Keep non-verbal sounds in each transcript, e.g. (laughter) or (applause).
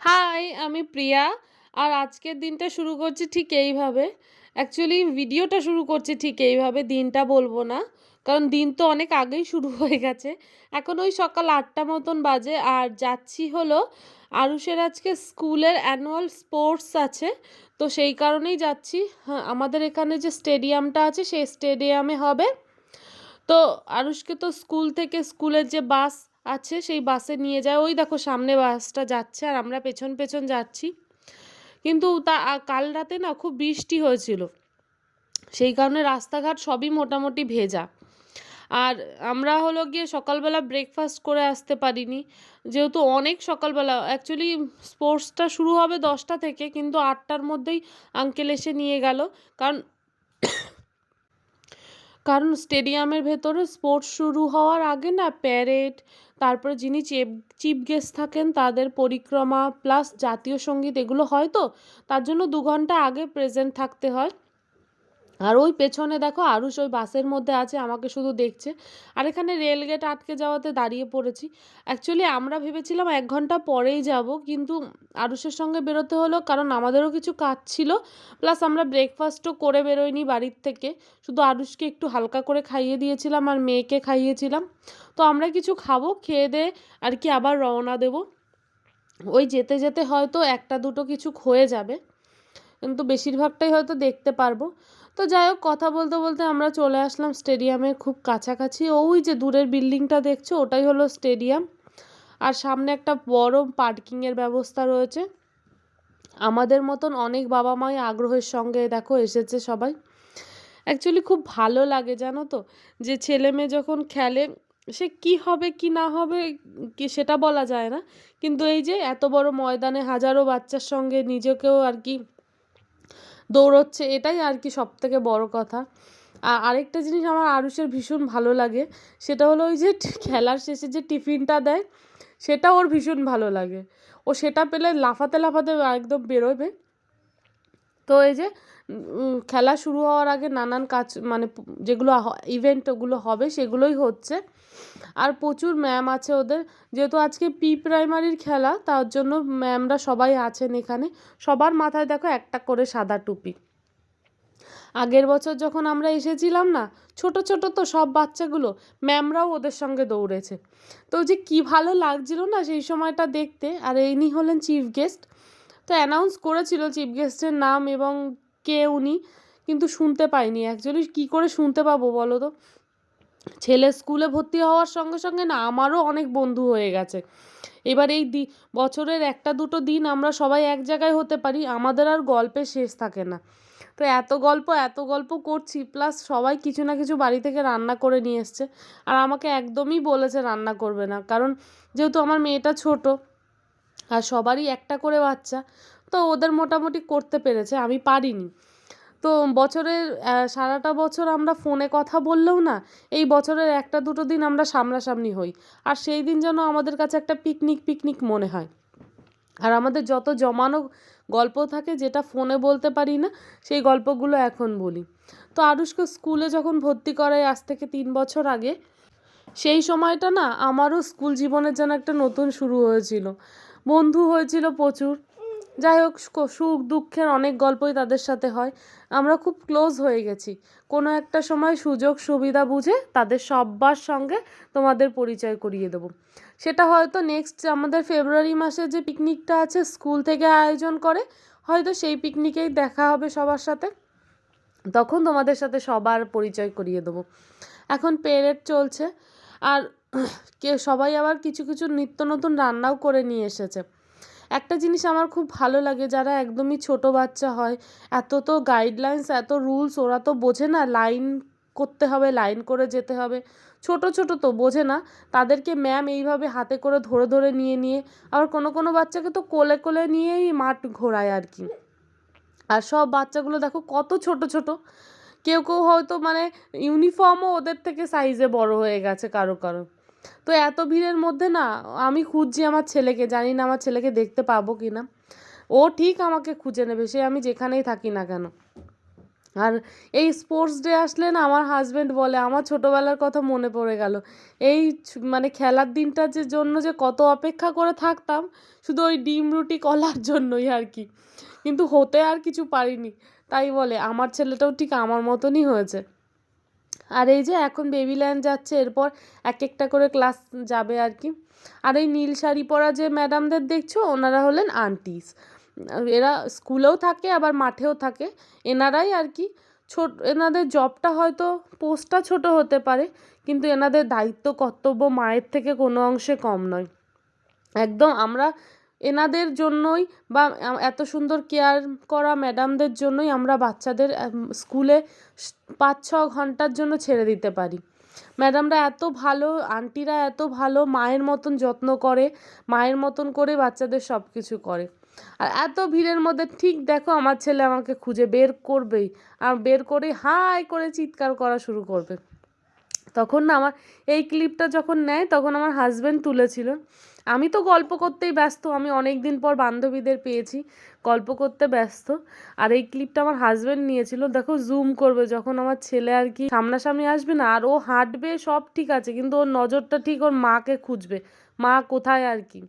High আমি প্রিয়া। আর আজকের দিনটা শুরু করছি ঠিক এইভাবে। অ্যাকচুয়ালি ভিডিওটা শুরু করছি ঠিক এইভাবে, দিনটা বলব না। কারণ দিন তো অনেক আগেই শুরু (laughs) হয়ে গেছে। এখন ওই সকাল আটটা মতন বাজে। আর যাচ্ছি হলো আরুষের আজকে স্কুলের অ্যানুয়াল স্পোর্টস আছে। তো সেই কারণেই যাচ্ছি। হ্যাঁ আমাদের এখানে যে স্টেডিয়ামটা আছে, সেই স্টেডিয়ামে হবে। তো আরুষকে তো স্কুল থেকে স্কুলের যে বাস আছে, সেই বাসে নিয়ে যায়। ওই দেখো সামনে বাসটা যাচ্ছে আর আমরা পেছন পেছন যাচ্ছি। কিন্তু তা কাল রাতে না খুব বৃষ্টি হয়েছিল। সেই কারণে রাস্তাঘাট সবই মোটামুটি ভেজা। আর আমরা হলো গিয়ে সকালবেলা ব্রেকফাস্ট করে আসতে পারিনি। যেহেতু অনেক সকালবেলা অ্যাকচুয়ালি স্পোর্টসটা শুরু হবে দশটা থেকে, কিন্তু আটটার মধ্যেই আঙ্কেল এসে নিয়ে গেল। কারণ কারণ স্টেডিয়ামের ভেতরে স্পোর্টস শুরু হওয়ার আগে না প্যারেড তারপরে যিনি চেপ চিফ গেস্ট থাকেন তাদের পরিক্রমা প্লাস জাতীয় সংগীত এগুলো হয় তো, তার জন্য দু ঘণ্টা আগে প্রেজেন্ট থাকতে হয়। আর ওই পেছনে দেখো আরুষ ওই বাসের মধ্যে আছে, আমাকে শুধু দেখছে। আর এখানে রেলগেট আটকে যাওয়াতে দাঁড়িয়ে পড়েছি। অ্যাকচুয়ালি আমরা ভেবেছিলাম এক ঘণ্টা পরেই যাব, কিন্তু আরুষের সঙ্গে বেরোতে হলো কারণ আমাদেরও কিছু কাজ ছিল। প্লাস আমরা ব্রেকফাস্টও করে বেরোইনি বাড়ির থেকে। শুধু আরুষকে একটু হালকা করে খাইয়ে দিয়েছিলাম আর মেয়েকে খাইয়েছিলাম। তো আমরা কিছু খাব, খেয়ে দিয়ে আর কি আবার রওনা দেব। ওই যেতে যেতে হয়তো একটা দুটো কিছু হয়ে যাবে। কিন্তু বেশিরভাগটাই হয়তো দেখতে পারব। তো যাই হোক, কথা বলতে বলতে আমরা চলে আসলাম স্টেডিয়ামের খুব কাছাকাছি। ওই যে দূরের বিল্ডিংটা দেখছ, ওটাই হলো স্টেডিয়াম আর সামনে একটা বড় পার্কিংয়ের ব্যবস্থা রয়েছে। আমাদের মতন অনেক বাবা মাই আগ্রহের সঙ্গে দেখো এসেছে সবাই। অ্যাকচুয়ালি খুব ভালো লাগে, জানো তো? যে ছেলে মেয়ে যখন খেলে, সে কি হবে, কি না হবে, কি সেটা বলা যায় না। কিন্তু এই যে এত বড় ময়দানে হাজারো বাচ্চার সঙ্গে নিজেকেও আর কি দৌড়চ্ছে, এটাই আর কি সব থেকে বড় কথা। আর আরেকটা জিনিস আমার আরুষের ভীষণ ভালো লাগে, সেটা হলো ওই যে (laughs) খেলার শেষে যে টিফিনটা দেয়, সেটা ওর ভীষণ ভালো লাগে। ও সেটা পেলে লাফাতে লাফাতে একদম বেরোবে। তো এই যে খেলা শুরু হওয়ার আগে নানান কাজ মানে যেগুলো ইভেন্ট ওগুলো হবে, সেগুলোই হচ্ছে। আর প্রচুর ম্যাম আছে ওদের। যেহেতু আজকে প্রি প্রাইমারির খেলা, তার জন্য ম্যামরা সবাই আছেন এখানে। সবার মাথায় দেখো একটা করে সাদা টুপি। আগের বছর যখন আমরা এসেছিলাম না, ছোট ছোট তো সব বাচ্চাগুলো, ম্যামরাও ওদের সঙ্গে দৌড়েছে। তো যে কি ভালো লাগছিল না সেই সময়টা দেখতে, আর ইনি হলেন চিফ গেস্ট। তো অ্যানাউন্স করেছিল চিফ গেস্টের নাম এবং কে উনি, কিন্তু শুনতে পাইনি অ্যাকচুয়ালি কী করে শুনতে পাবো বলো তো? ছেলে স্কুলে ভর্তি হওয়ার সঙ্গে সঙ্গে না আমারও অনেক বন্ধু হয়ে গেছে। এবার এই দি, বছরের একটা দুটো দিন আমরা সবাই এক জায়গায় হতে পারি, আমাদের আর গল্পের শেষ থাকে না। তো এত গল্প এত গল্প করছি, প্লাস সবাই কিছু না কিছু বাড়ি থেকে রান্না করে নিয়ে এসছে, আর আমাকে একদমই বলেছে রান্না করবে না। কারণ যেহেতু আমার মেয়েটা ছোট, আর সবারই একটা করে বাচ্চা, তো ওদের মোটামুটি করতে পেরেছে, আমি পারিনি। তো বছরের সারাটা বছর আমরা ফোনে কথা বললেও না, এই বছরের একটা দুটো দিন আমরা সামনাসামনি হই। আর সেই দিন যেন আমাদের কাছে একটা পিকনিক পিকনিক মনে হয়। আর আমাদের যত জমানো গল্প থাকে যেটা ফোনে বলতে পারি না, সেই গল্পগুলো এখন বলি। তো আরুষকে স্কুলে যখন ভর্তি করাই আজ থেকে তিন বছর আগে, সেই সময়টা না আমারও স্কুল জীবনের যেন একটা নতুন শুরু হয়েছিল। বন্ধু হয়েছিল প্রচুর। যাই হোক সুখ, দুঃখের অনেক গল্পই তাদের সাথে হয়। আমরা খুব ক্লোজ হয়ে গেছি। কোনো একটা সময় সুযোগ, সুবিধা বুঝে তাদের সব্বার সঙ্গে তোমাদের পরিচয় করিয়ে দেবো। সেটা হয়তো নেক্সট আমাদের ফেব্রুয়ারি মাসে যে পিকনিকটা আছে স্কুল থেকে আয়োজন করে, হয়তো সেই পিকনিকেই দেখা হবে সবার সাথে। তখন তোমাদের সাথে সবার পরিচয় করিয়ে দেবো। এখন পেরেড চলছে। আর কে সবাই আবার কিছু কিছু নিত্য নতুন রান্নাও করে নিয়ে এসেছে। একটা জিনিস আমার খুব ভালো লাগে, যারা একদমই ছোট বাচ্চা হয়, এত তো গাইডলাইন্স এত রুলস ওরা তো বোঝে না লাইন করতে হবে লাইন করে যেতে হবে। ছোট ছোট তো বোঝে না, তাদেরকে ম্যাম এইভাবে হাতে করে ধরে ধরে নিয়ে নিয়ে, আবার কোনো কোনো বাচ্চাকে তো কোলে কোলে নিয়েই মাঠ ঘোরায় আর কি। আর সব বাচ্চাগুলো দেখো কত ছোট ছোট। কেউ কেউ হয়তো মানে ইউনিফর্মও ওদের থেকে সাইজে বড় হয়ে গেছে কারও কারও। তো এত ভিড়ের মধ্যে না, আমি খুঁজছি আমার ছেলেকে, জানি না আমার ছেলেকে দেখতে পাবো কি না। ও ঠিক আমাকে খুঁজে নেবে, সে আমি যেখানেই থাকি না কেন। আর এই স্পোর্টস ডে আসলে না আমার হাজবেন্ড বলে, আমার ছোটোবেলার কথা মনে পড়ে গেল। এই মানে খেলার দিনটার যে জন্য যে কত অপেক্ষা করে থাকতাম, শুধু ওই ডিম, রুটি, কলার জন্যই আর কি। কিন্তু হতে আর কিছু পারিনি, তাই বলে, আমার ছেলেটাও ঠিক আমার মতনই হয়েছে। আর এই যে এখন বেবিল্যান্ড যাচ্ছে, এরপর এক একটা করে ক্লাস যাবে আর কি। আর এই নীল শাড়ি পরা যে ম্যাডামদের দেখছ, ওনারা হলেন আন্টিস এরা স্কুলেও থাকে, আবার মাঠেও থাকে। এনারাই আর কি, ছোট, এনাদের জবটা হয়তো পোস্টটা ছোট হতে পারে, কিন্তু এনাদের দায়িত্ব, কর্তব্য মায়ের থেকে কোনো অংশে কম নয়। একদম আমরা এনাদের জন্যই বা এত সুন্দর কেয়ার করা ম্যাডামদের জন্যই আমরা বাচ্চাদের স্কুলে পাঁচ ছ ঘণ্টার জন্য ছেড়ে দিতে পারি। ম্যাডামরা এত ভালো আন্টিরা এত ভালো, মায়ের মতন যত্ন করে, মায়ের মতন করে বাচ্চাদের সব কিছু করে। আর এত ভিড়ের মধ্যে ঠিক দেখো আমার ছেলে আমাকে খুঁজে বের করবেই আর বের করে হাই করে চিৎকার করা শুরু করবে। তখন না আমার, এই ক্লিপটা যখন নেয় তখন আমার হাজব্যান্ড তুলেছিল। আমি তো গল্প করতেই ব্যস্ত, আমি অনেক দিন পর বান্ধবীদের পেয়েছি, গল্প করতে ব্যস্ত। আর এই ক্লিপটা আমার হাজব্যান্ড নিয়েছিল। দেখো জুম করবে, যখন আমার ছেলে আর কি সামনাসামনি আসবে না, আর ও হাঁটবে, সব ঠিক আছে, কিন্তু ওর নজরটা ঠিক ওর মাকে খুঁজবে, মা কোথায় আর কি।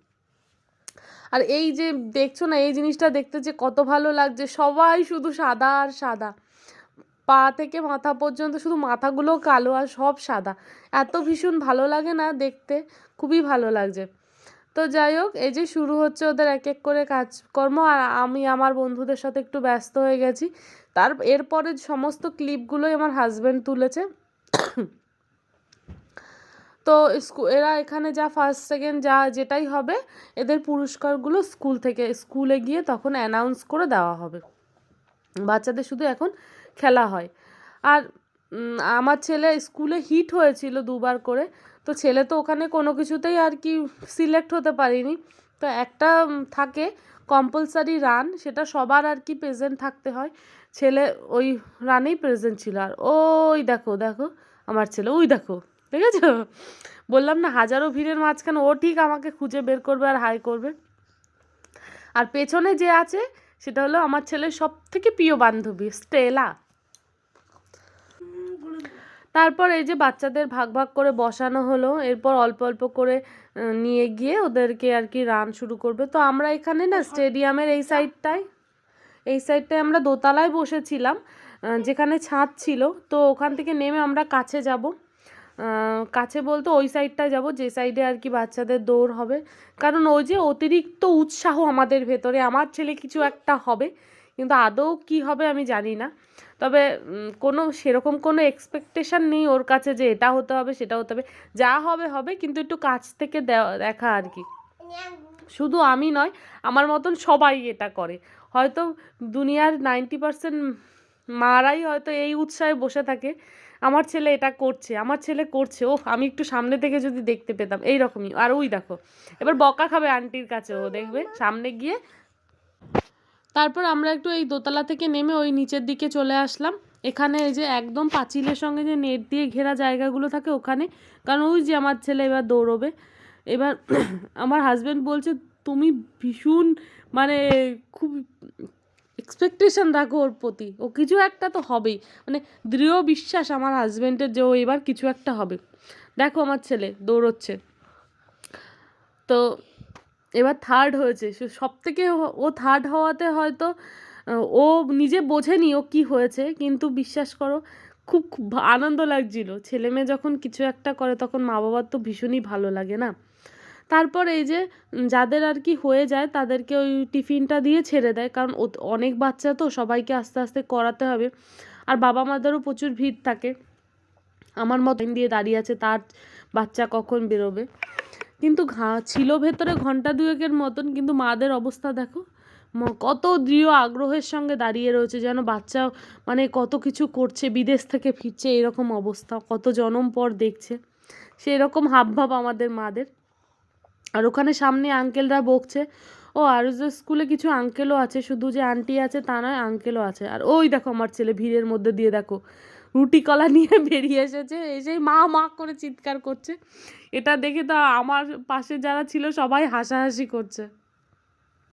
আর এই যে দেখছ না, এই জিনিসটা দেখতে যে কত ভালো লাগছে, সবাই শুধু সাদা আর সাদা। পা থেকে মাথা পর্যন্ত শুধু মাথাগুলো কালো আর সব সাদা। এত ভীষণ ভালো লাগে না দেখতে, খুবই ভালো লাগছে। তো যাই হোক, এই যে শুরু হচ্ছে ওদের এক এক করে কাজকর্ম আর আমি আমার বন্ধুদের সাথে একটু ব্যস্ত হয়ে গেছি। তার, এরপরে সমস্ত ক্লিপগুলোই আমার হাজব্যান্ড তুলেছে। তো এরা এখানে যা ফার্স্ট সেকেন্ড যা যেটাই হবে, এদের পুরস্কারগুলো স্কুল থেকে, স্কুলে গিয়ে তখন অ্যানাউন্স করে দেওয়া হবে। বাচ্চাদের শুধু এখন খেলা হয়। আর আমার ছেলে স্কুলে হিট হয়েছিল দুবার করে। তো ছেলে তো ওখানে কোনো কিছুতেই আর কি সিলেক্ট হতে পারিনি। তো একটা থাকে কম্পালসারি রান সেটা সবার আর কি প্রেজেন্ট থাকতে হয়। ছেলে ওই রানেই প্রেজেন্ট ছিল। আর ওই দেখো দেখো, আমার ছেলে, ওই দেখো, দেখেছ? বললাম না, হাজারো ভিড়ের মাঝখানে ও ঠিক আমাকে খুঁজে বের করবে আর হাই করবে। আর পেছনে যে আছে, সেটা হলো আমার ছেলের সব থেকে প্রিয় বান্ধবী স্টেলা তারপর এই যে বাচ্চাদের ভাগ ভাগ করে বসানো হলো, এরপর অল্প অল্প করে নিয়ে গিয়ে ওদেরকে আর কি রান শুরু করবে। তো আমরা এখানে না স্টেডিয়ামের এই সাইডটায় এই সাইডটায় আমরা দোতলায় বসেছিলাম যেখানে ছাদ ছিল। তো ওখান থেকে নেমে আমরা কাছে যাব। কাছে বলতে ওই সাইডটায় যাব, যে সাইডে আর কি বাচ্চাদের দৌড় হবে। কারণ ওই যে অতিরিক্ত উৎসাহ আমাদের ভেতরে, আমার ছেলে কিছু একটা হবে। কিন্তু আদৌ কি হবে আমি জানি না। তবে কোনো, সেরকম কোনো এক্সপেকটেশন নেই ওর কাছে যে এটা হতে হবে, সেটা হতে হবে। যা হবে হবে, কিন্তু একটু কাছ থেকে দেখা আর কি। শুধু আমি নয়, আমার মতন সবাই এটা করে। হয়তো দুনিয়ার নাইনটি পার্সেন্ট মারাই হয়তো এই উৎসাহে বসে থাকে, আমার ছেলে এটা করছে, আমার ছেলে করছে ও আমি একটু সামনে থেকে যদি দেখতে পেতাম এই রকমই আর ওই দেখো, এবার বকা খাবে আন্টির কাছে, ও দেখবে, সামনে গিয়ে তারপর আমরা একটু এই দোতলা থেকে নেমে ওই নিচের দিকে চলে আসলাম। এখানে এই যে একদম পাঁচিলের সঙ্গে যে নেট দিয়ে ঘেরা জায়গাগুলো থাকে ওখানে, কারণ ওই যে আমার ছেলে এবার দৌড়বে। এবার (clears throat) আমার হাজব্যান্ড বলছে, তুমি ভীষণ মানে খুব এক্সপেকটেশন রাখো ওর প্রতি। ও কিছু একটা তো হবেই। মানে দৃঢ় বিশ্বাস আমার হাজব্যান্ডের যে ও এবার কিছু একটা হবে। দেখো আমার ছেলে দৌড়চ্ছে। তো এবার থার্ড হয়েছে। সব থেকে ও থার্ড হওয়াতে হয়তো ও নিজে বোঝেনি ও কি হয়েছে, কিন্তু বিশ্বাস করো, খুব আনন্দ লাগছিল। ছেলে মেয়ে যখন কিছু একটা করে, তখন মা বাবার তো ভীষণই ভালো লাগে না? তারপর এই যে যাদের আর কি হয়ে যায়, তাদেরকে ওই টিফিনটা দিয়ে ছেড়ে দেয়, কারণ অনেক বাচ্চা তো, সবাইকে আস্তে আস্তে করাতে হবে। আর বাবা মাদেরও প্রচুর ভিড় থাকে। আমার মতো লাইন দিয়ে দাঁড়িয়ে আছে, তার বাচ্চা কখন বেরোবে? কিন্তু ঘা, ছিল ভেতরে ঘণ্টা দুয়েকের মতন, কিন্তু মাদের অবস্থা দেখো। কত দৃঢ় আগ্রহের সঙ্গে দাঁড়িয়ে রয়েছে যেন বাচ্চা মানে কত কিছু করছে, বিদেশ থেকে ফিরছে, এরকম অবস্থা, কত জনম পর দেখছে। সেই রকম হাবভাব আমাদের মাদের। আর ওখানে সামনে আঙ্কেলরা বকছে, ও আর স্কুলে কিছু আঙ্কেলও আছে, শুধু যে আন্টি আছে, তা নয় আঙ্কেলও আছে। আর ওই দেখো আমার ছেলে ভিড়ের মধ্যে দিয়ে দেখো রুটি কলা নিয়ে (laughs) বেরিয়ে এসেছে, এসেই মা মা করে চিৎকার করছে। এটা দেখে তো আমার পাশে যারা ছিল সবাই হাসাহাসি করছে।